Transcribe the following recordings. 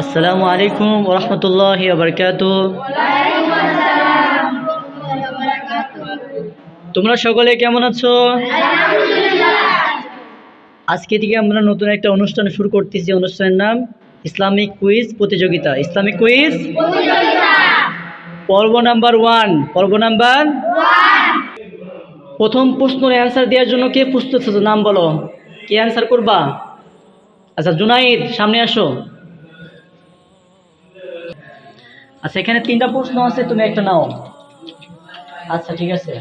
আসসালামু আলাইকুম ওরহমতুল্লাহ বারকাত তোমরা সকলে কেমন আছো? আজকে থেকে আমরা নতুন একটা অনুষ্ঠান শুরু করতেছি। অনুষ্ঠানের নাম ইসলামিক কুইজ প্রতিযোগিতা। ইসলামিক কুইজ পর্ব নাম্বার ওয়ান। পর্ব নাম্বার প্রথম প্রশ্নের অ্যান্সার দেওয়ার জন্য কে প্রস্তুত নাম বলো। কে অ্যান্সার করবা? আচ্ছা জুনাইদ সামনে আসো। আচ্ছা এখানে তিনটা প্রশ্ন আছে, তুমি একটা নাও। আচ্ছা ঠিক আছে।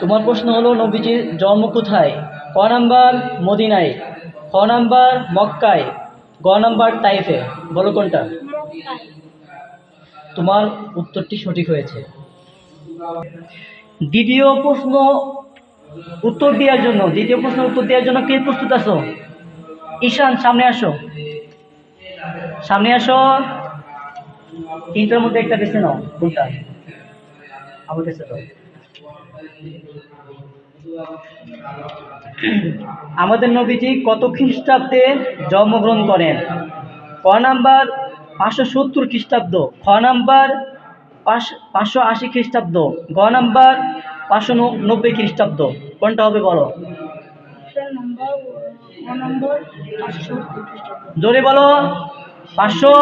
তোমার প্রশ্ন হলো, নবীজির জন্ম কোথায়? ক নাম্বার মদিনায়, খ নাম্বার মক্কায়, গ নাম্বার তাইফে, বলো কোনটা? তোমার উত্তরটি সঠিক হয়েছে। দ্বিতীয় প্রশ্ন, উত্তর দেওয়ার জন্য, দ্বিতীয় প্রশ্ন উত্তর দেওয়ার জন্য কে প্রস্তুত আছো? ঈশান, সামনে আসো। সামনে আসো। তিনটার মধ্যে একটা বেছে নাও কোনটা? আমার কাছে দাও। আমাদের নবীজি কত খ্রিস্টাব্দে জন্মগ্রহণ করেন? ক নাম্বার পাঁচশো সত্তর খ্রিস্টাব্দ খ নাম্বার পাঁচ পাঁচশো আশি খ্রিস্টাব্দ গ নাম্বার পাঁচশো নব্বই খ্রিস্টাব্দ। কোনটা হবে বলো? জোরে বলো। পাঁচশো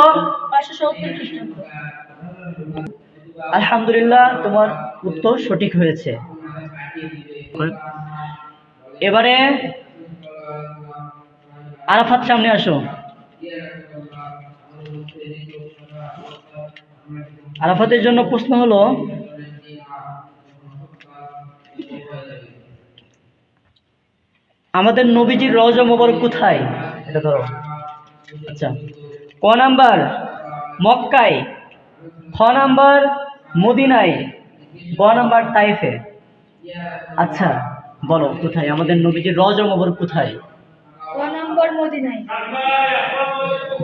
আলহামদুলিল্লাহ, তোমার উত্তর সঠিক হয়েছে। এবারে আরাফাত সামনে আসো। আরাফাতের জন্য প্রশ্ন হলো, আমাদের নবীজির রওজা মোবারক কোথায়? এটা ধরো। আচ্ছা। ক নাম্বার মক্কায় খ নাম্বার মদিনায় গ নাম্বার তাইফে। আচ্ছা বলো কোথায়? আমাদের নবীজির রওজা মোবারক কোথায়? ক নম্বর মদিনায়।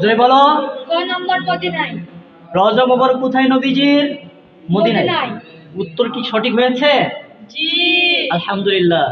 জয় বলো। ক নম্বর মদিনায়। রওজা মোবারক কোথায় নবীজির? মদিনায়। মদিনায়। উত্তর কি সঠিক হয়েছে? জি। আলহামদুলিল্লাহ।